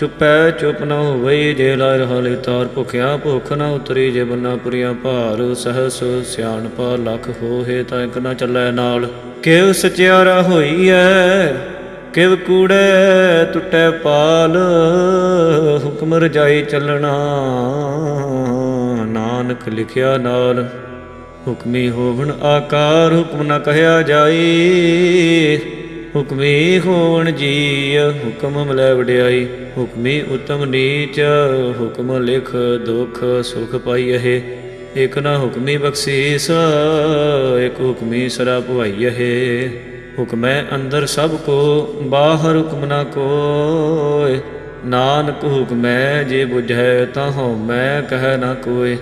ਚੁਪੈ, ਚੁਪ ਨ ਹੋਵਈ ਜੇ ਲਾਇ ਰਹਾਲੇ ਤਾਰ ਭੁਖਿਆ, ਭੁਖ ਨ ਉਤਰੀ, ਜੇ ਬੰਨਾ ਪੁਰੀਆ ਭਾਰ, ਸਹਸ ਸਿਆਣਪਾ ਲਖ ਹੋਏ ਤਾਂ ਇਕ ਨ ਚੱਲੈ ਨਾਲ। ਕਿਵ ਸਚਿਆਰਾ ਹੋਈ ਐ ਕਿਵ ਕੂੜੈ ਟੁੱਟੈ ਪਾਲ, ਹੁਕਮ ਰਜਾਈ ਚੱਲਣਾ, ਨਾਨਕ ਲਿਖਿਆ ਨਾਲ। ਹੁਕਮੀ ਹੋਵਣ ਆਕਾਰ, ਹੁਕਮ ਨਾ ਕਹਿਆ ਜਾਈ, ਹੁਕਮੀ ਹੋਵਣ ਜੀ ਹੁਕਮ ਮਿਲੈ ਵਡਿਆਈ। ਹੁਕਮੀ ਉਤਮ ਨੀਚ, ਹੁਕਮ ਲਿਖ ਦੁਖ ਸੁਖ ਪਾਈਐ। ਇਕ ਨਾ ਹੁਕਮੀ ਬਖਸ਼ੀਸ, ਇਕ ਹੁਕਮੀ ਸਰਾ ਭਵਾਈਐ ਹੁਕਮੈ ਅੰਦਰ ਸਭ ਕੋ, ਬਾਹਰ ਹੁਕਮ ਨ ਕੋਇ। ਨਾਨਕ ਹੁਕਮੈ ਜੇ ਬੁਝੈ, ਤਾਂ ਹਉ ਮੈਂ ਕਹਿ ਨਾ ਕੋਇ।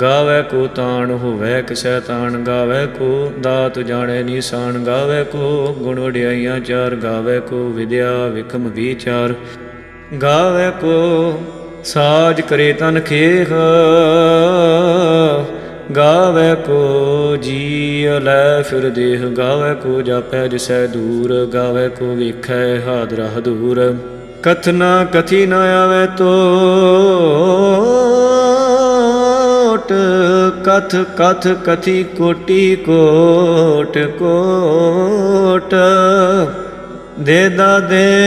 ਗਾਵੇ ਕੋ ਤਾਣ, ਹੋਵੇ ਕਿਸੈ ਤਾਣ। ਗਾਵੇ ਕੋ ਦਾਤ ਜਾਣੈ ਨੀਸਾਨ। ਗਾਵੇ ਕੋ ਗੁਣ ਵਡਿਆਈਆਂ ਚਾਰ। ਗਾਵੇ ਕੋ ਵਿਦਿਆ ਵਿਖਮ ਵਿਚਾਰ। ਗਾਵੇ ਕੋ, ਸਾਜ ਕਰੇ ਤਨ ਖੇਹ ਗਾਵੇ ਕੋ ਜੀ ਲੈ ਫਿਰ ਦੇਹ। ਗਾਵੇ ਕੋ ਜਾਪੈ ਜਿਸੈ ਦੂਰ। ਗਾਵੇ ਕੋ ਵੇਖੈ ਹਾਦਰਾ ਹਦੂਰ। ਕਥਨਾ ਕਥੀ ਨ ਆਵੇ ਤੋਟ ਕਥ ਕਥ ਕਥੀ ਕੋਟੀ ਕੋਟ ਕੋਟ। ਦੇ ਦਾ ਦੇ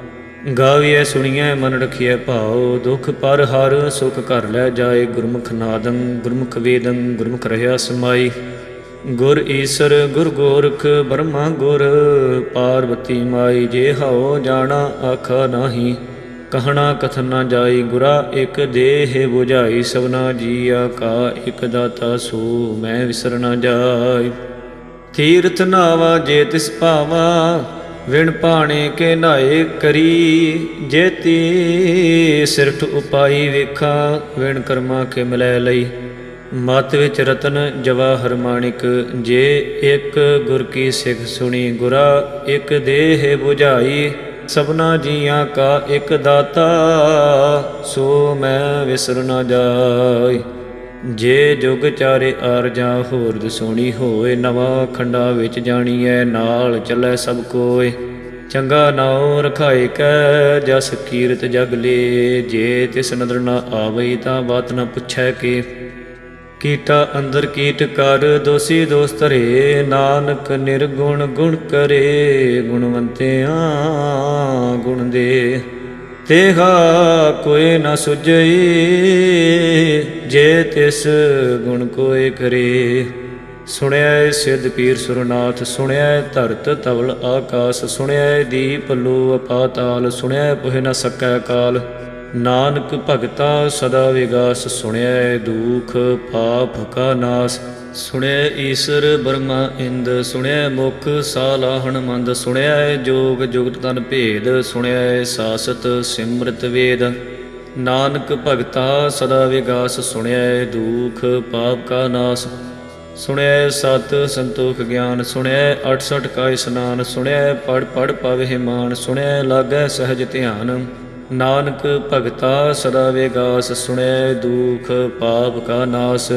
ਗਾਵੀਐ ਸੁਣੀਐ, ਮਨ ਰਖੀਐ ਭਾਉ। ਦੁਖ ਪਰ ਹਰ ਸੁਖ ਘਰ ਲੈ ਜਾਏ। ਗੁਰਮੁਖ ਨਾਦੰ, ਗੁਰਮੁਖ ਵੇਦੰ, ਗੁਰਮੁਖ ਰਹਾ ਸਮਾਈ। ਗੁਰ ਈਸਰ, ਗੁਰ ਗੋਰਖ ਬਰਮਾ ਗੁਰ। ਪਾਰਵਤੀ ਮਾਈ, ਜੇ ਹਉ ਜਾਣਾ ਆਖਾ ਨਾਹੀ। ਕਹਣਾ ਕਥਨ ਨਾ ਜਾਈ, ਗੁਰਾ ਇਕ ਦੇਹ 부ਝਾਈ ਸਭਨਾ ਜੀਆ ਕਾ ਇਕ ਦਾਤਾ ਸੋ, ਮੈਂ ਵਿਸਰ ਨਾ ਜਾਈ। ਤੀਰਥ ਨਾਵਾ ਜੇ ਤਿਸ ਭਾਵਾ। ਵਿਣ ਪਾਣੇ ਕੇ ਨਾਏ ਕਰੀ, ਜੇਤੀ ਸਿਰਠ ਉਪਾਈ ਵੇਖਾਂ, ਵਿਣ ਕਰਮਾ ਕੇ ਮਿਲੈ ਲਈ। ਮਤ ਵਿੱਚ ਰਤਨ ਜਵਾ ਮਾਣਿਕ ਜੇ ਇੱਕ ਗੁਰ ਕੀ ਸਿੱਖ ਸੁਣੀ ਗੁਰਾ, ਇੱਕ ਦੇਹ 부ਝਾਈ ਸਭਨਾ ਜੀਆਂ ਕਾ ਇੱਕ ਦਾਤਾ, ਸੋ ਮੈਂ ਵਿਸਰ ਨਾ ਜਾਈ। ਜੇ ਜੁਗ ਚਾਰੇ ਆਰਜਾ ਹੋਰ ਦਸੋਣੀ ਹੋਏ ਨਵਾਂ ਖੰਡਾ ਵਿੱਚ ਜਾਣੀਐ, ਨਾਲ ਚੱਲੈ ਸਭ ਕੋਏ। ਚੰਗਾ ਨਾਉ ਰਖਾਇ ਕੈ, ਜਸ ਕੀਰਤ ਜਗ ਲੇ। ਜੇ ਤਿਸ ਨਦਰ ਨਾ ਆਵਈ ਤਾਂ ਬਾਤ ਨਾ ਪੁੱਛੈ ਕੇ। ਕੀਟਾ ਅੰਦਰ ਕੀਟ ਕਰ, ਦੋਸੀ ਦੋਸਤ ਰੇ ਨਾਨਕ ਨਿਰਗੁਣ ਗੁਣ ਕਰੇ, ਗੁਣਵੰਤਿਆਂ ਗੁਣ ਦੇ। ਤੇਹਾ ਕੋਈ ਨਾ ਸੁਝਈ, ਜੇ ਤਿਸ ਗੁਣ ਕੋਏ ਕਰੇ। ਸੁਣਿਆ ਸਿੱਧ ਪੀਰ ਸੁਰਨਾਥ ਸੁਣਿਆ ਧਰਤ ਤਵਲ ਆਕਾਸ ਸੁਣਿਆ ਦੀਪ ਲੋ ਪਾਤਾਲ ਸੁਣਿਆ ਪੁਹਿ ਨ ਸਕੈ ਕਾਲ। ਨਾਨਕ ਭਗਤਾ ਸਦਾ ਵਿਗਾਸ ਸੁਣਿਆ ਦੁਖ ਪਾਪ ਕਾ ਨਾਸ। ਸੁਣਿਆ ਈਸ਼ਰ ਬਰਮਾ ਇੰਦ ਸੁਣਿਆ ਮੁਖ ਸਾਲਾਹਣ ਮੰਦ ਸੁਣਿਆ ਜੋਗ ਜੁਗਤ ਤਨ ਭੇਦ ਸੁਣਿਆ ਸਾਸਤ ਸਿਮਰਤ ਵੇਦ। ਨਾਨਕ ਭਗਤਾ ਸਦਾ ਵਿਗਾਸ ਸੁਣਿਆ ਦੁਖ ਪਾਪ ਕਾ ਨਾਸ। ਸੁਣਿਆ ਸਤ ਸੰਤੋਖ ਗਿਆਨ ਸੁਣਿਆ 68 ਕਾ ਇਸਨਾਨ ਸੁਣਿਆ ਪੜ ਪੜ ਪਵਹਿ ਮਾਨ ਸੁਣਿਆ ਲਾਗੈ ਸਹਜ ਧਿਆਨ। ਨਾਨਕ ਭਗਤਾ ਸਦਾ ਵੇਗਾਸ ਸੁਣਿਆ ਦੁਖ ਪਾਪ ਕਾ ਨਾਸ।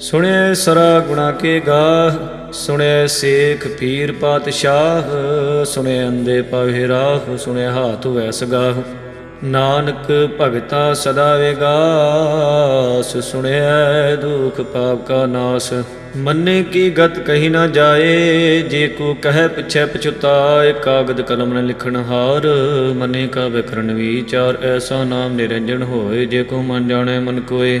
ਸੁਣਿਐ ਸਰਾ ਗੁਣਾ ਕੇ ਗਾਹ, ਸੁਣਿਐ ਸੇਖ ਪੀਰ ਪਾਤਸ਼ਾਹ, ਸੁਣਿਐ ਅੰਦੇ ਪਾਵੇ ਰਾਹ, ਸੁਣਿਐ ਹਾਥ ਵੈਸ ਗਾਹ। ਨਾਨਕ ਭਗਤਾ ਸਦਾ ਵੇਗਾਸ ਸੁਣਿਐ ਦੁਖ ਪਾਪ ਕਾ ਨਾਸ। ਮੰਨੇ ਕੀ ਗਤ ਕਹੀ ਨਾ ਜਾਏ, ਜੇ ਕੋ ਕਹੈ ਪਿਛੈ ਪਛੁਤਾਏ, ਕਾਗਦ ਕਲਮ ਨ ਲਿਖਣ ਹਾਰ। ਮੰਨੇ ਕਾ ਵਿਕਰਨ ਵਿਚਾਰ, ਐਸਾ ਨਾਮ ਨਿਰੰਜਨ ਹੋਏ, ਜੇ ਕੋ ਮਨ ਜਾਣੈ ਮਨ ਕੋਏ।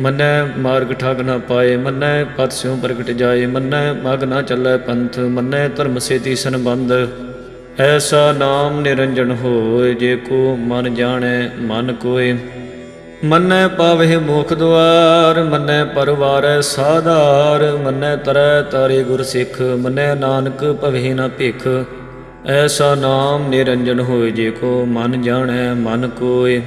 ਮੰਨੈ ਮਾਰਗ ਠਗ ਨਾ ਪਾਏ, ਮੰਨੈ ਪਤ ਸਿਉ ਪ੍ਰਗਟ ਜਾਏ, ਮੰਨੈ ਮਗ ਨਾ ਚੱਲੈ ਪੰਥ, ਮੰਨੈ ਧਰਮ ਸੇਤੀ ਸੰਬੰਧ। ਐਸਾ ਨਾਮ ਨਿਰੰਜਨ ਹੋਏ, ਜੇ ਕੋ ਮਨ ਜਾਣੈ, ਮਨ ਕੋਏ। ਮੰਨੈ ਪਾਵਹਿ ਮੋਖ ਦੁਆਰ, ਮੰਨੈ ਪਰਵਾਰੈ ਸਾਧਾਰ, ਮੰਨੈ ਤਰੈ ਤਾਰੇ ਗੁਰ ਸਿੱਖ, ਮੰਨੈ ਨਾਨਕ ਭਵਹਿ ਨਾ ਭਿਖ। ਐਸਾ ਨਾਮ ਨਿਰੰਜਨ ਹੋਏ, ਜੇ ਕੋ ਮਨ ਜਾਣੈ, ਮਨ ਕੋਏ।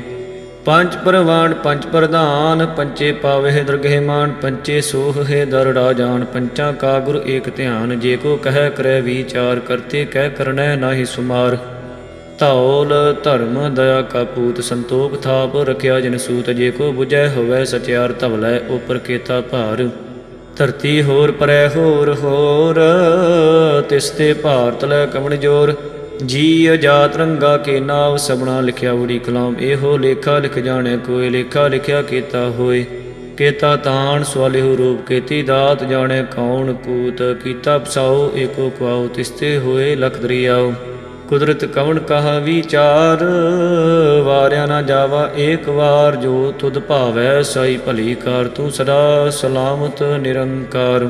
ਪੰਜ ਪ੍ਰਵਾਨ ਪੰਜ ਪ੍ਰਧਾਨ, ਪੰਚੇ ਪਾਵਹਿ ਦਰਗਹਿ ਮਾਨ, ਪੰਚੇ ਸੋਹ ਹੈ ਦਰ ਰਾਜਾਨ ਪੰਚਾਂ ਕਾ ਗੁਰ ਏਕ ਧਿਆਨ, ਜੇ ਕੋ ਕਹਿ ਕਰੈ ਵਿਚਾਰ, ਕਰਤੇ ਕਹਿ ਕਰਨੈ ਨਾਹੀ ਸੁਮਾਰ। ਧੌਲ, ਧਰਮ, ਦਇਆ ਕਾ ਪੂਤ, ਸੰਤੋਖ ਥਾਪ ਰਖਿਆ ਜਨ ਸੂਤ, ਜੇ ਕੋ 부ਜੈ ਹੋਵੈ ਸਚਿਆਰ ਧਵਲੈ ਉਪਰ ਕੇਤਾ ਭਾਰ। ਧਰਤੀ ਹੋਰ ਪਰੈ ਹੋਰ ਹੋਰ ਤਿਸ ਤੇ ਭਾਰਤ ਲੈ ਕਮਣ ਜੋਰ। ਜੀ ਅਜਾਤ ਰੰਗਾ ਕੇ ਨਾਮ ਸਬਣਾ ਲਿਖਿਆ ਉੜੀ ਕਲਾਮ, ਇਹੋ ਲੇਖਾ ਲਿਖ ਜਾਣੈ ਕੋਈ ਲੇਖਾ ਲਿਖਿਆ ਕੀਤਾ ਹੋਏ ਕੇਤਾ ਤਾਣ ਸਵਾਲਿਹੁ ਰੂਪ, ਕੇਤੀ ਦਾਤ ਜਾਣੇ ਕੌਣ ਕੂਤ, ਕੀਤਾ ਪਸਾਓ ਏਕੋ ਕੁਆਉ, ਤਿਸਤੇ ਹੋਏ ਲਖ ਦਰਿਆਉ। ਕੁਦਰਤ ਕਵਣ ਕਹਾ ਵਿਚਾਰ, ਵਾਰਿਆ ਨਾ ਜਾਵਾ ਏਕ ਵਾਰ, ਜੋ ਤੁਧ ਭਾਵੈ ਸਾਈ ਭਲੀ ਕਰ, ਤੂੰ ਸਦਾ ਸਲਾਮਤ ਨਿਰੰਕਾਰ।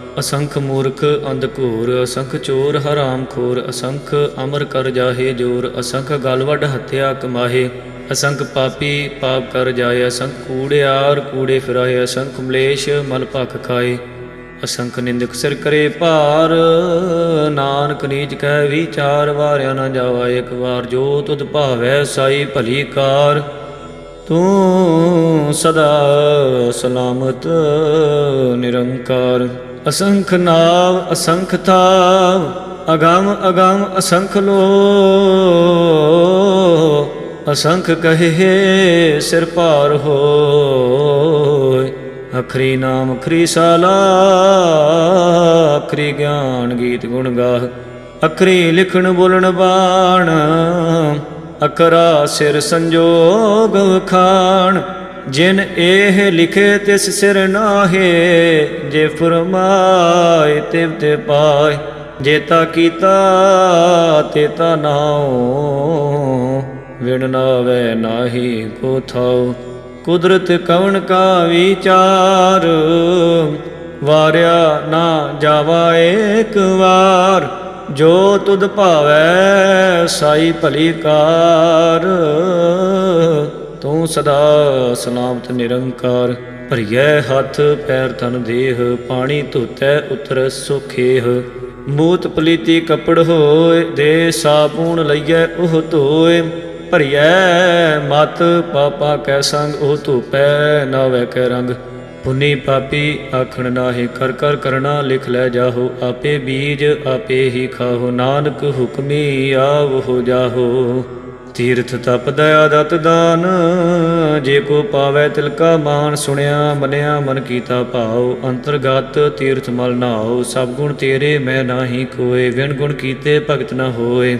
ਅਸੰਖ ਮੂਰਖ ਅੰਧ ਘੋਰ, ਅਸੰਖ ਚੋਰ ਹਰਾਮ ਖੋਰ, ਅਸੰਖ ਅਮਰ ਕਰ ਜਾਹੇ ਜੋਰ, ਅਸੰਖ ਗਲਵਡ ਹੱਤਿਆ ਕਮਾਹੇ, ਅਸੰਖ ਪਾਪੀ ਪਾਪ ਕਰ ਜਾਏ, ਅਸੰਖ ਕੂੜਿਆਰ ਕੂੜੇ ਫਿਰਾਏ, ਅਸੰਖ ਮਲੇਸ਼ ਮਲ ਭਖ ਖਾਏ। ਅਸੰਖ ਨਿੰਦਕ ਸਿਰ ਕਰੇ ਭਾਰ, ਨਾਨਕ ਨੀਚ ਕਹਿ ਵਿਚਾਰ, ਵਾਰਿਆ ਨਾ ਜਾਵਾ ਇੱਕ ਵਾਰ, ਜੋ ਤੁਧ ਭਾਵੈ ਸਾਈ ਭਲੀ ਕਾਰ। ਤੂੰ ਸਦਾ ਸਲਾਮਤ, ਨਿਰੰਕਾਰ। ਅਸੰਖ ਨਾਮ ਅਸੰਖ ਥਾਵ ਅਗੰਮ ਅਗੰਮ ਅਸੰਖ ਲੋ। ਅਸੰਖ ਕਹੇ ਸਿਰ ਭਾਰ ਹੋਇ ਅਖਰੀ ਨਾਮ ਖਰੀ ਸਾਲਾ ਅਖਰੀ ਗਿਆਨ ਗੀਤ ਗੁਣ ਗਾਹ। ਅਖਰੀ ਲਿਖਣ ਬੋਲਣ ਬਾਣ ਅਕਰਾ ਸਿਰ ਸੰਜੋਗ ਖਾਣ ਜਿਨ ਇਹ ਲਿਖੇ ਤਿਸ ਸਿਰ ਨਾਹੇ, ਜੇ ਫਰਮਾਏ ਤਿਵ ਤੇ ਪਾਏ, ਜੇ ਤਾ ਕੀਤਾ ਤੇਤਾ ਨਾਉ, ਵਿਣ ਨਾਵੇ ਨਾਹੀ ਕੋ ਥਾਉ। ਕੁਦਰਤ ਕਵਣ ਕਾ ਵਿਚਾਰ, ਵਾਰਿਆ ਨਾ ਜਾਵਾ ਏਕ ਵਾਰ, ਜੋ ਤੁਧ ਭਾਵੈ ਸਾਈ ਭਲੀ ਕਾਰ। ਤੂੰ ਸਦਾ ਸਲਾਮਤ ਨਿਰੰਕਾਰ, ਭਰੀਐ ਹੱਥ ਪੈਰ ਤਨ ਦੇਹ, ਪਾਣੀ ਧੋਤੈ ਉਤਰ ਸੁਖੇਹ। ਮੂਤ ਪਲੀਤੀ ਕਪੜ ਹੋਏ, ਦੇ ਸਾਬੂਨ ਲਈਐ ਉਹ ਧੋਏ। ਭਰੀਐ ਮਤ, ਪਾਪਾ ਕੈ ਸੰਗ, ਉਹ ਧੂਪੈ ਨਾ ਵੈ ਕੈ ਰੰਗ। ਪੁਨੀ ਪਾਪੀ ਆਖਣ ਨਾਹੀ, ਕਰ ਕਰ ਕਰਣਾ ਲਿਖ ਲੈ ਜਾਹੋ। ਆਪੇ ਬੀਜ, ਆਪੇ ਹੀ ਖਾਹੋ। ਨਾਨਕ ਹੁਕਮੀ ਆਵ ਹੋ ਜਾਹੋ। ਤੀਰਥ ਤਪ ਦਇਆ ਦਤ ਦਾਨ, ਜੇ ਕੋ ਪਾਵੈ ਤਿਲਕਾ ਮਾਨ ਸੁਣਿਆ, ਮਨਿਆ ਮਨ ਕੀਤਾ ਭਾਉ, ਅੰਤਰਗਤ ਤੀਰਥ ਮਲ ਨਾਉ, ਸਭ ਗੁਣ ਤੇਰੇ ਮੈਂ ਨਾਹੀ ਕੋਏ ਵਿਣ ਗੁਣ ਕੀਤੇ ਭਗਤ ਨਾ ਹੋਏ।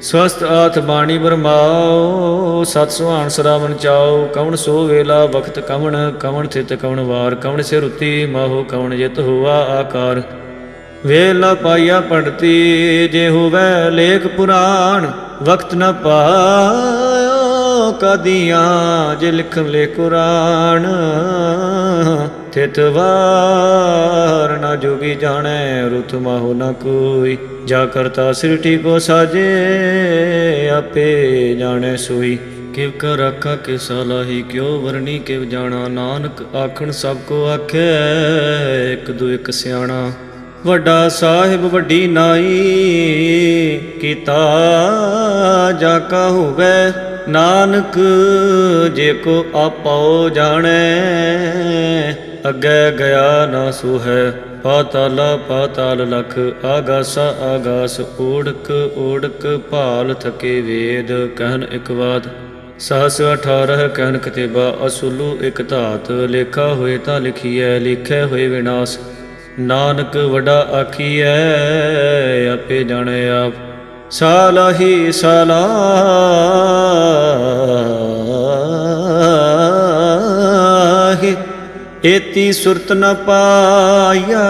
ਸਵਸਤ ਆਥ ਬਾਣੀ ਬਰਮਾਓ ਸਤ ਸੁਹਾਣ ਸਰਾਵਣ ਚਾਓ ਕਵਣ ਸੋ ਵੇਲਾ ਵਖਤ ਕਵਣ ਕਵਣ ਥਿਤ ਕਵਣ ਵਾਰ, ਕਵਣ ਸਿਰ ਉਤੀ ਮਾਹੋ ਕਵਣ ਜਿਤ ਹੋਆ ਆਕਾਰ। ਵੇਲਾ ਪਾਈਆ ਪੰਡਤੀ, ਜੇ ਹੋਵੇ ਲੇਖ ਪੁਰਾਣ ਵਕਤ ਨ ਪਾਇਓ ਕਦੀਆਂ ਜੇ ਲਿਖਨ ਲੈ ਕੁਰਾਨ ਤਿਤਵਾਰ ਨਾ ਜੋਗੀ ਜਾਣੈ, ਰੁਤ ਮਾਹੋ ਨ ਕੋਈ। ਜਾ ਕਰਤਾ ਸ੍ਰਿਟੀ ਕੋ ਸਾਜੇ, ਆਪੇ ਜਾਣੈ ਸੋਈ। ਕਿਵ ਕਰ ਆਖਾ ਕਿ ਸਲਾਹੀ ਕਿਉ ਵਰਣੀ, ਕਿਵ ਜਾਣਾ ਨਾਨਕ ਆਖਣ ਸਭ ਕੋ ਆਖੈ, ਇੱਕ ਦੂ ਇੱਕ ਸਿਆਣਾ। ਵੱਡਾ ਸਾਹਿਬ ਵੱਡੀ ਨਾਈ, ਕੀਤਾ ਜਾ ਕਾ ਹੋਵੇ, ਨਾਨਕ ਜੇ ਕੋ ਆਪੋ ਜਾਣੈ, ਅੱਗੇ ਗਿਆ ਨਾ ਸੋ ਹੈ ਪਾਤਾਲਾ, ਪਾਤਾਲ ਲਖ, ਆਗਾਸਾ, ਆਗਾਸ, ਓੜਕ ਓੜਕ ਭਾਲ ਥਕੇ ਵੇਦ, ਕਹਿਨ ਇਕ ਬਾਤ ਸਹਸ 18 ਕਹਿਨ ਕਤੇਬਾ, ਅਸੁਲੂ ਇਕ ਧਾਤ, ਲੇਖਾ ਹੋਏ ਤਾਂ ਲਿਖੀਐ, ਲਿਖੇ ਹੋਏ ਵਿਨਾਸ਼। ਨਾਨਕ ਵੱਡਾ ਆਖੀਐ, ਆਪੇ ਜਾਣੇ ਆਪ। ਸਾਲਾਹੀ ਸਲਾਹੀ। ਏਤੀ ਸੁਰਤ ਨ ਪਾਇਆ,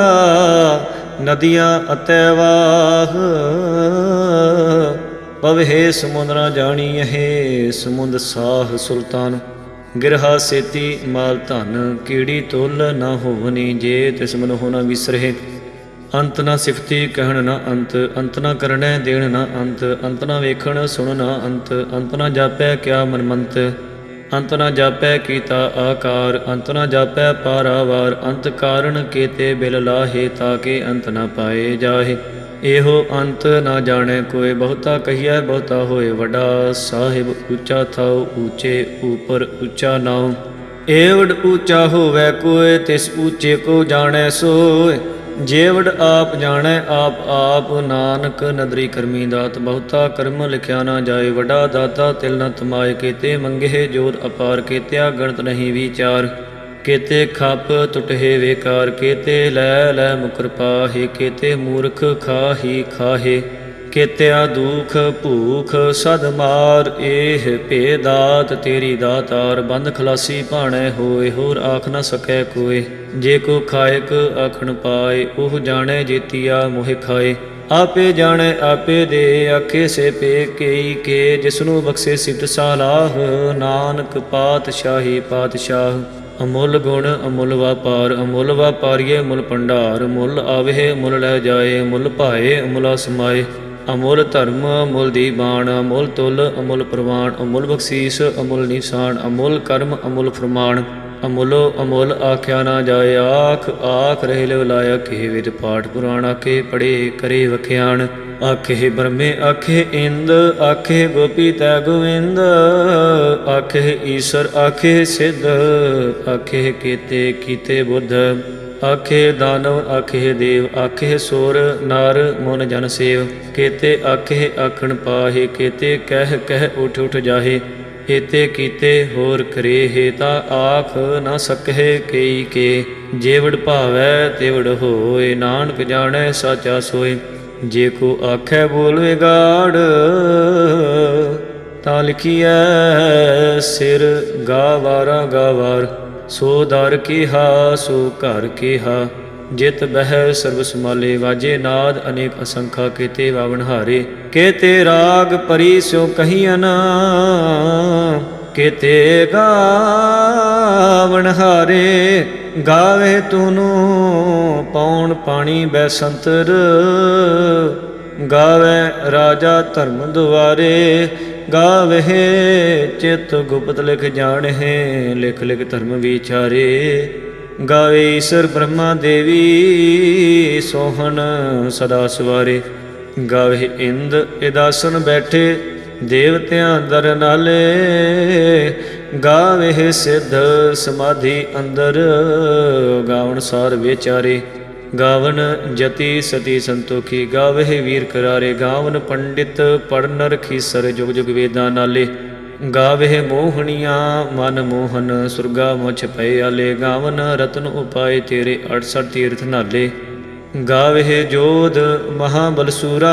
ਨਦੀਆਂ ਅਤੈ ਵਾਹ। ਪਵਹਿ ਸਮੁੰਦ ਨ ਜਾਣੀਐ ਸਮੁੰਦ ਸਾਹ ਸੁਲਤਾਨ। ਗਿਰਹਾ ਸੇਤੀ ਮਾਲ ਧਨ, ਕੀੜੀ ਤੁਲ ਨਾ ਹੋਵਨੀ ਜੇ ਤਿਸ ਮਨ ਹੋਣਾ ਵਿਸਰਹਿ। ਅੰਤ ਨਾ ਸਿਫਤੀ ਕਹਿਣ ਨਾ ਅੰਤ ਅੰਤ ਨਾ ਕਰਣੈ ਦੇਣ ਨਾ ਅੰਤ ਅੰਤ ਨਾ ਵੇਖਣ ਸੁਣ ਨਾ ਅੰਤ ਅੰਤ ਨਾ ਜਾਪੈ ਕਿਆ ਮਨਮੰਤ। ਅੰਤ ਨਾ ਜਾਪੈ ਕੀਤਾ ਆਕਾਰ, ਅੰਤ ਨਾ ਜਾਪੈ ਪਾਰਾਵਾਰ, ਅੰਤ ਕਾਰਣ ਕੀਤੇ ਬਿਲ ਲਾਹੇ ਤਾਕੇ ਅੰਤ ਨਾ ਪਾਏ ਜਾਹੇ। ਇਹੋ ਅੰਤ ਨਾ ਜਾਣੈ ਕੋਏ ਬਹੁਤਾ ਕਹੀਐ, ਬਹੁਤਾ ਹੋਏ ਵੱਡਾ ਸਾਹਿਬ ਉੱਚਾ ਥਾਉ, ਉੱਚੇ ਉਪਰ ਉੱਚਾ ਨਾਉ। ਏਵੜ ਉੱਚਾ ਹੋਵੇ ਕੋਏ ਤਿਸ ਉੱਚੇ ਕੋ ਜਾਣੈ ਸੋਏ ਜੇਵੜ ਆਪ ਜਾਣੈ, ਆਪ ਆਪ ਨਾਨਕ ਨਦਰੀ ਕਰਮੀ ਦਾਤ, ਬਹੁਤਾ ਕਰਮ ਲਿਖਿਆ ਨਾ ਜਾਏ, ਵਡਾ ਦਾਤਾ ਤਿਲ ਨ ਤਮਾਏ, ਕੀਤੇ ਮੰਗੇ ਜੋਤ ਅਪਾਰ, ਕੀਤਿਆ ਗਣਤ ਨਹੀਂ ਵਿਚਾਰ। ਕੀਤੇ ਖੱਪ ਟੁਟੇ ਵੇਕਾਰ, ਕੀਤੇ ਲੈ ਲੈ ਮੁਕਰ ਪਾਹੇ, ਕੇਤੇ ਮੂਰਖ ਖਾਹੀ ਖਾਹੇ, ਕੀਤਿਆ ਦੁਖ ਭੂਖ ਸਦ ਮਾਰ ਇਹ ਭੇਦਾਤ ਤੇਰੀ ਦਾਤਾਰ, ਬੰਦ ਖਲਾਸੀ ਭਾਣੈ ਹੋਏ, ਹੋਰ ਆਖ ਨਾ ਸਕੈ ਕੋਏ, ਜੇ ਕੋ ਖਾਇਕ ਆਖਣ ਪਾਏ, ਉਹ ਜਾਣੈ ਜੀਤੀਆ ਮੋਹਿ ਖਾਏ, ਆਪੇ ਜਾਣੈ, ਆਪੇ ਦੇ, ਆਖੇ ਸੇ ਪੇ ਕੇਈ ਕੇ, ਜਿਸਨੂੰ ਬਖਸ਼ੇ ਸਿਫਤ ਸਾਲਾਹ, ਨਾਨਕ ਪਾਤਸ਼ਾਹੀ ਪਾਤਸ਼ਾਹ। ਅਮੁੱਲ ਗੁਣ, ਅਮੁੱਲ ਵਪਾਰ, ਅਮੁੱਲ ਵਪਾਰੀਏ ਮੁੱਲ ਭੰਡਾਰ, ਮੁੱਲ ਆਵੇ ਮੁੱਲ ਲੈ ਜਾਏ, ਮੁੱਲ ਭਾਏ, ਅਮੁੱਲਾ ਸਮਾਏ। ਅਮੁੱਲ ਧਰਮ, ਅਮੁੱਲ ਦੀ ਬਾਣ, ਅਮੁੱਲ ਤੁਲ, ਅਮੁੱਲ ਪ੍ਰਵਾਨ ਅਮੁੱਲ ਬਖਸ਼ੀਸ, ਅਮੁੱਲ ਨਿਸ਼ਾਨ, ਅਮੁੱਲ ਕਰਮ, ਅਮੁੱਲ ਫਰਮਾਨ। ਅਮੁੱਲੋ, ਅਮੁੱਲ ਆਖਿਆ ਨਾ ਜਾਏ, ਆਖ ਆਖ ਰਹਿ ਲਿਵ ਲਾਇਕ ਇਹ ਵਿਦ ਪਾਠ ਪੁਰਾਣ ਆਖੇ ਪੜੇ ਕਰੇ ਵਖਿਆਣ। ਆਖੇ ਬ੍ਰਹਮੇ, ਆਖੇ ਇੰਦ, ਆਖੇ ਗੋਪੀ ਤੈ ਗੋਵਿੰਦ, ਆਖੇ ਈਸ਼ਰ, ਆਖੇ ਸਿੱਧ, ਆਖੇ ਕੀਤੇ ਕੀਤੇ ਬੁੱਧ, ਆਖੇ ਦਾਨਵ, ਆਖੇ ਦੇਵ, ਆਖੇ ਸੋਰ, ਨਾਰ, ਮਨ ਜਨ ਸੇਵ, ਕੇਤੇ ਆਖੇ ਆਖਣ ਪਾਹੇ, ਕੀਤੇ ਕਹਿ ਕਹਿ ਉਠ ਉਠ ਜਾਹੇ ਏਤੇ ਕੀਤੇ ਹੋਰ ਕਰੇ ਹੈ ਤਾਂ ਆਖ ਨਾ ਸਕਹਿ ਕਈ ਕੇ, ਜੇਵੜ ਭਾਵੈ ਤੇਵੜ ਹੋਏ, ਨਾਨਕ ਜਾਣੈ ਸਾਚਾ ਸੋਏ। ਜੇ ਕੋ ਆਖੈ ਬੋਲਵੇ ਗਾੜ ਤਾਂ ਲਿਖੀਐ, ਸਿਰ ਗਾਵਾਰਾ ਗਾਵਾਰ, ਸੋ ਦਰ ਕੀਹਾ, ਸੋ ਘਰ ਕਿਹਾ। ਜਿਤ ਬਹਿ ਸਰਬ ਸਮਾਲੇ ਵਾਜੇ ਨਾਦ ਅਨੇਕ ਅਸੰਖਾ, ਕੀਤੇ ਵਾਵਨ ਹਾਰੇ। ਕੀਤੇ ਰਾਗ ਪਰੀ ਸੋ ਕਹੀਨ ਕੀਤੇ ਗਾਵਨ ਹਾਰੇ। ਗਾਵੇ ਤੂਨੂੰ ਪੌਣ ਪਾਣੀ ਬੈਸੰਤਰ, ਗਾਵੇ ਰਾਜਾ ਧਰਮ ਦੁਆਰੇ, ਗਾਵੇ ਚਿਤ ਗੁਪਤ ਲਿਖ ਜਾਣਹਿ, ਲਿਖ ਲਿਖ ਧਰਮ ਵਿਚਾਰੇ। ਗਾਵੇ ਈਸ਼ਰ ਬ੍ਰਹਮਾ ਦੇਵੀ ਸੋਹਣ ਸਦਾ ਸਵਾਰੇ, ਗਾਵੇ ਇੰਦ ਇਦਾਸਨ ਬੈਠੇ ਦੇਵਤਿਆਂ ਦਰ ਨਾਲੇ ਗਾਵੇ ਸਿੱਧ ਸਮਾਧੀ ਅੰਦਰ, ਗਾਵਣ ਸਾਰ ਵਿਚਾਰੇ ਗਾਵਨ ਜਤੀ ਸਤੀ ਸੰਤੋਖੀ, ਗਾਵੇ ਵੀਰ ਕਰਾਰੇ ਗਾਵਨ ਪੰਡਿਤ ਪੜਨ ਰਖੀਸਰ ਜੁਗ ਜੁਗ ਵੇਦਾਂ ਨਾਲੇ, ਗਾਵੇ ਮੋਹਣੀਆਂ ਮਨ ਮੋਹਨ, ਸੁਰਗਾ ਮੁਛ ਪਏ ਆਲੇ ਗਾਵਨ ਰਤਨ ਉਪਾਏ ਤੇਰੇ 68 ਤੀਰਥ ਨਾਲੇ, ਗਾਵੇ ਜੋਧ ਮਹਾਬਲਸੂਰਾ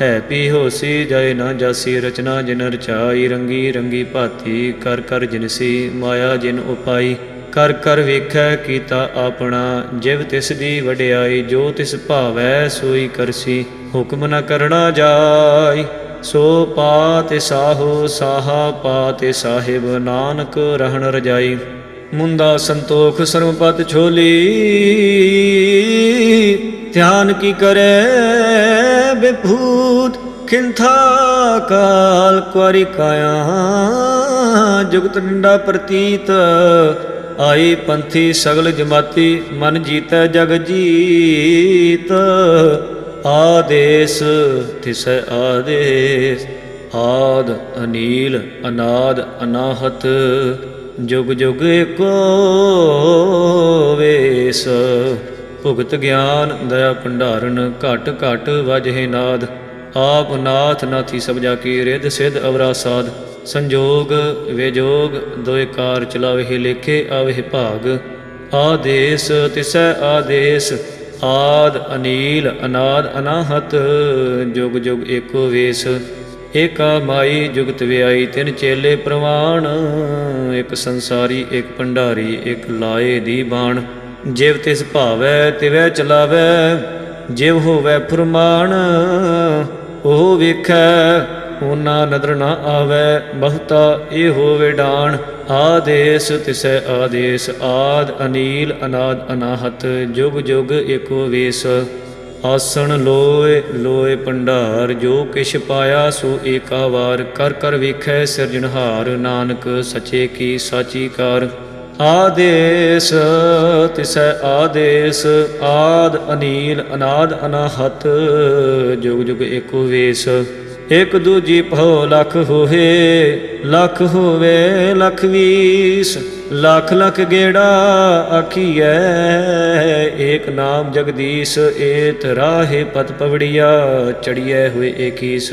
ਹੈ ਪੀ ਹੋਸੀ ਜੈ ਨਾ ਜਾਸੀ, ਰਚਨਾ ਜਿਨ ਰਚਾਈ, ਰੰਗੀ ਰੰਗੀ ਭਾਤੀ, ਕਰ ਕਰ ਜਿਨਸੀ ਮਾਇਆ ਜਿਨ ਉਪਾਈ। ਕਰ ਕਰ ਵੇਖੈ ਕੀਤਾ ਆਪਣਾ, ਜਿਵ ਤਿਸ ਦੀ ਵਡਿਆਈ, ਜੋ ਤਿਸ ਭਾਵੈ ਸੋਈ ਕਰਸੀ। ਹੁਕਮ ਨ ਕਰਣਾ ਜਾਈ, ਸੋ ਪਾਤਿ ਸਾਹੋ ਸਾਹਾ, ਪਾਤਿ ਸਾਹਿਬ ਨਾਨਕ ਰਹਿਣ ਰਜਾਈ। ਮੁੰਦਾ ਸੰਤੋਖ ਸਰਮਪਤ ਛੋਲੀ, ਧਿਆਨ ਕੀ ਕਰੇ? ਬਿਭੂਤ ਖਿੰਥਾ ਕਾਲ ਕੁਾਰੀ ਕਾਇਆ, ਜੁਗਤ ਡੰਡਾ ਪ੍ਰਤੀਤ, ਆਈ ਪੰਥੀ ਸਗਲ ਜਮਾਤੀ, ਮਨ ਜੀਤੈ ਜਗ ਜੀਤ। ਆਦੇਸ ਤਿਸੈ ਆਦੇਸ, ਆਦ ਅਨੀਲ, ਅਨਾਦ ਅਨਾਹਤ, ਜੁਗ ਜੁਗ ਏਕੋ ਵੇਸ। ਭੁਗਤ ਗਿਆਨ, ਦਇਆ ਭੰਡਾਰਨ, ਘਟ ਘਟ ਵਜਹਿ ਨਾਦ। ਆਪ ਨਾਥ ਨਾਥੀ ਸਭ ਜਾ ਕੀ ਰਿਧ ਸਿਧ ਅਵਰਾ ਸਾਧ। ਸੰਜੋਗ ਵਿਜੋਗ ਦੋਇ ਕਾਰ ਚਲਾਵੇ ਲੇਖੇ ਆਵੇ ਭਾਗ। ਆਦੇਸ ਤਿਸੈ ਆਦੇਸ, ਆਦ ਅਨੀਲ ਅਨਾਦ ਅਨਾਹਤ, ਜੁਗ ਜੁਗ ਏਕੋ ਵੇਸ। ਏਕਾ ਮਾਈ ਜੁਗਤ ਵਿਆਈ ਤਿਨ ਚੇਲੇ ਪ੍ਰਵਾਣ, ਇੱਕ ਸੰਸਾਰੀ, ਇੱਕ ਭੰਡਾਰੀ, ਇੱਕ ਲਾਏ ਦੀ ਬਾਣ। ਜਿਵ ਤਿਸ ਭਾਵੈ, ਤਿਵੈ ਚਲਾਵੈ, ਜਿਵ ਹੋਵੈ ਫਰਮਾਨ, ਉਹ ਵੇਖੈ, ਉਹਨਾਂ ਨਦਰ ਨਾ ਆਵੈ, ਬਹੁਤਾ ਇਹ ਹੋਵੇ ਡਾਣ, ਆਦੇਸ ਤਿਸੈ ਆਦੇਸ, ਆਦ ਅਨੀਲ ਅਨਾਦ ਅਨਾਹਤ, ਜੁਗ ਜੁਗ ਏਕੋ ਵੇਸ। ਆਸਣ ਲੋਏ ਲੋਏ ਭੰਡਾਰ, ਜੋ ਕਿਛ ਪਾਇਆ ਸੋ ਏਕਾ ਵਾਰ, ਕਰ ਕਰ ਵੇਖੈ ਸਿਰਜਣਹਾਰ, ਨਾਨਕ ਸਚੇ ਕੀ ਸਾਚੀ ਕਾਰ। ਆਦੇਸ, ਤਿਸੈ ਆਦੇਸ, ਆਦ ਅਨੀਲ, ਅਨਾਦ ਅਨਾਹਤ, ਜੁਗ ਜੁਗ ਏਕੋ ਵੇਸ। ਇਕ ਦੂਜੀ ਭਉ ਲਖ ਹੋਏ ਲਖ ਹੋਵੇ, ਲਖ ਵੀਸ। ਲਖ ਲਖ ਗੇੜਾ ਆਖੀਐ, ਏਕ ਨਾਮ ਜਗਦੀਸ਼, ਏਤ ਰਾਹੇ ਪਤ ਪਵੜੀਆ, ਚੜੀਐ ਹੋਏ ਏਕੀਸ।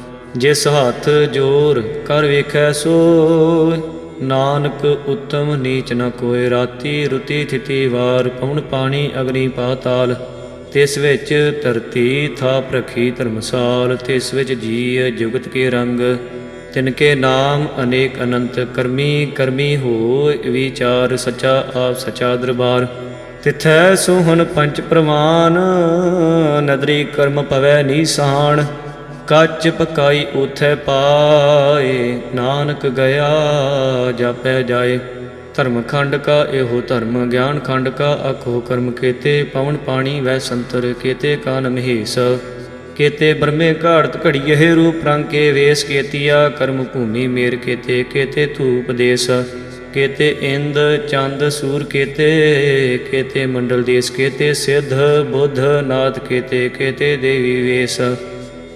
ਜਿਸ ਹੱਥ ਜੋਰ ਕਰ ਵੇਖੈ ਸੋ ਨਾਨਕ ਉਤਮ ਨੀਚ ਨ ਕੋਇ ਰਾਤੀ ਰੁਤੀ ਥਿਤੀ ਵਾਰ ਪਉਣ ਪਾਣੀ ਅਗਨੀ ਪਾਤਾਲ ਤਿਸ ਵਿੱਚ ਧਰਤੀ ਥਾਪ ਰਖੀ ਧਰਮਸਾਲ। ਤਿਸ ਵਿੱਚ ਜੀਅ ਜੁਗਤ ਕੇ ਰੰਗ। ਤਿਨ ਕੇ ਨਾਮ ਅਨੇਕ ਅਨੰਤ। ਕਰਮੀ ਕਰਮੀ ਹੋ ਵਿਚਾਰ। ਸਚਾ ਆਪ ਸਚਾ ਦਰਬਾਰ। ਤਿਥੈ ਸੋਹਣ ਪੰਚ ਪ੍ਰਮਾਨ। ਨਦਰੀ ਕਰਮ ਪਵੈ ਨੀਸਾਨ ਕੱਚ ਪਕਾਈ ਉਥੈ ਪਾਏ, ਨਾਨਕ ਗਿਆ ਜਾਪੈ ਜਾਏ। ਧਰਮ ਖੰਡ ਕਾ ਇਹੋ ਧਰਮ, ਗਿਆਨ ਖੰਡ ਕਾ ਅਖੋ ਕਰਮ ਕੇਤੇ। ਪਵਨ ਪਾਣੀ ਵੈ ਸੰਤਰ ਕੇਤੇ ਕਾਨ ਮਹੇਸ਼। ਕੇਤੇ ਬਰਮੇ ਘਾੜਤ ਘੜੀਏ ਰੂਪ ਰੰਗ ਕੇ ਵੇਸ ਕੇਤੀਆ। ਕਰਮ ਭੂਮੀ ਮੇਰ ਕੇਤੇ ਕੇਤੇ ਧੂਪ ਦੇਸ। ਕੇਤੇ ਇੰਦ, ਚੰਦ, ਸੂਰ ਕੇਤੇ ਕੇਤੇ ਮੰਡਲ ਦੇਸ। ਕੇਤੇ ਸਿੱਧ, ਬੁੱਧ ਨਾਥ ਕੇਤੇ ਕੇਤੇ ਦੇਵੀ ਵੇਸ।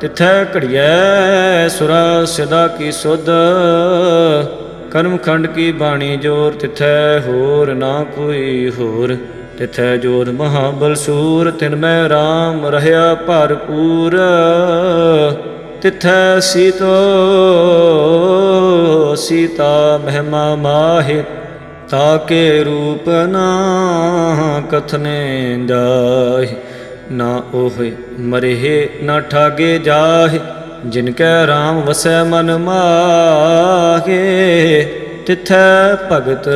ਤਿਥੈ ਘੜੀਐ ਸੁਰਾ ਸਦਾ ਕੀ ਸੁਧ। ਕਰਮਖੰਡ ਕੀ ਬਾਣੀ ਜੋਰ ਤਿਥੈ ਹੋਰ ਨਾ ਕੋਈ ਹੋਰ। ਤਿਥੈ ਜੋਰ ਮਹਾਬਲ ਸੂਰ, ਤਿਨ ਮੈਂ RAM ਰਹਿਆ ਭਰਪੂਰ। ਤਿਥੈ ਸੀਤੋ, ਸੀਤਾ ਮਹਿਮਾ ਮਾਹਿ, ਤਾਕੇ ਰੂਪ ਨਾ ਕਥਨੇ ਜਾਹਿ। ਨਾ ਉਹੇ, ਮਰਹਿ ਨਾ ਠਾਗੇ ਜਾਹੇ, ਜਿਨ ਕੈ RAM ਵਸੈ ਮਨ ਮਾਹੇ। ਤਿਥੈ ਭਗਤ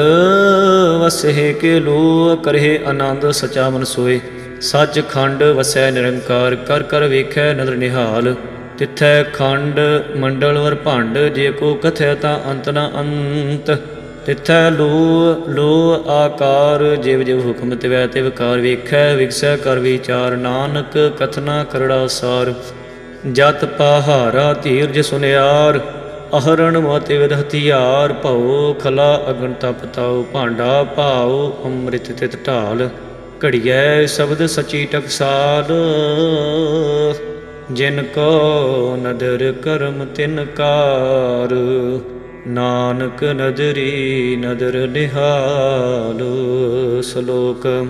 ਵਸਹਿ ਕੇ ਲੋ ਕਰਹਿ ਆਨੰਦ ਸਚਾ ਮਨ ਸੋਏ ਸੱਚ ਖੰਡ ਵਸੈ ਨਿਰੰਕਾਰ, ਕਰ ਕਰ ਵੇਖੈ ਨਦਰ ਨਿਹਾਲ। ਤਿਥੈ ਖੰਡ ਮੰਡਲ ਵਰ ਭੰਡ, ਜੇ ਕੋ ਕਥੈ ਤਾਂ ਅੰਤ ਨ ਅੰਤ। ਤਿਥੈ ਲੋ ਲੋ ਆਕਾਰ, ਜਿਵ ਜਿਵ ਹੁਕਮ ਤਿਵੈ ਤਿਵ ਕਾਰ ਵੇਖੈ, ਵਿਗਸੈ ਕਰ ਵਿਚਾਰ, ਨਾਨਕ ਕਥਨਾ ਕਰੜਾ ਸਾਰ। ਜਤ ਪਹਾਰਾ ਧੀਰਜ ਸੁਨਿਆਰ, ਅਹਰਣ ਮਤਿ ਵਿਦ ਹਥਿਆਰ ਭਉ ਖਲਾ ਅਗਨ ਤਪ ਤਾਉ, ਭਾਂਡਾ ਭਾਉ, ਅੰਮ੍ਰਿਤ ਤਿਤ ਢਾਲ। ਘੜੀਐ ਸ਼ਬਦ ਸਚੀ ਟਕਸਾਲ, ਜਿਨ ਕੋ ਨਦਰ ਕਰਮ ਤਿਨ ਕਾਰ। ਨਾਨਕ ਨਜ਼ਰੀ ਨਦਰ ਨਿਹਾਲ ਸ਼ਲੋਕ।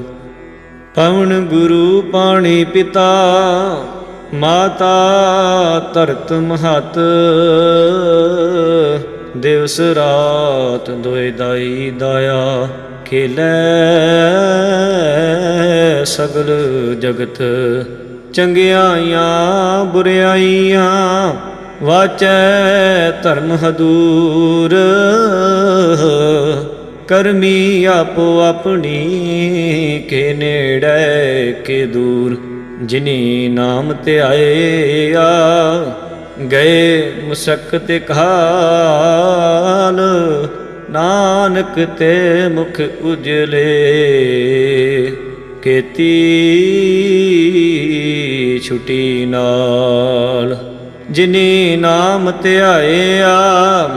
ਪਵਨ ਗੁਰੂ ਪਾਣੀ ਪਿਤਾ, ਮਾਤਾ ਧਰਤ ਮਹਤ। ਦਿਵਸ ਰਾਤ ਦੋਇ ਦਾਈ ਦਾਇਆ ਖੇਲੇ ਸਗਲ ਜਗਤ। ਚੰਗਿਆਈਆਂ, ਬੁਰਿਆਈਆਂ ਵਾਚੈ ਧਰਮ ਹਦੂਰ, ਕਰਮੀ ਆਪੋ ਆਪਣੀ ਕੇ ਨੇੜੇ ਕੇ ਦੂਰ। ਜਿਨੀ ਨਾਮ ਤੇ ਧਿਆਇਆ ਗਏ ਮੁਸਕਤ ਕਾਲ ਨਾਨਕ ਤੇ ਮੁਖ ਉਜਲੇ। ਕੀਤੀ ਛੁਟੀ ਨਾਲ। ਜਿਨੀ ਨਾਮ ਧਿਆਇਆ,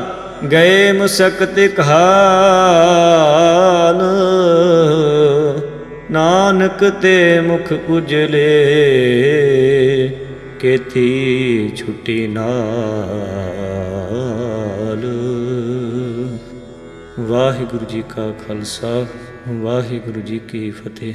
ਗਏ ਮੁਸਕਤ ਕਾਲ ਨਾਨਕ ਤੇ ਮੁਖ ਉਜਲੇ, ਕੇਥੀ ਛੁਟੀ ਨਾਲ। ਵਾਹਿਗੁਰੂ ਜੀ ਕਾ ਖਾਲਸਾ, ਵਾਹਿਗੁਰੂ ਜੀ ਕੀ ਫਤਿਹ।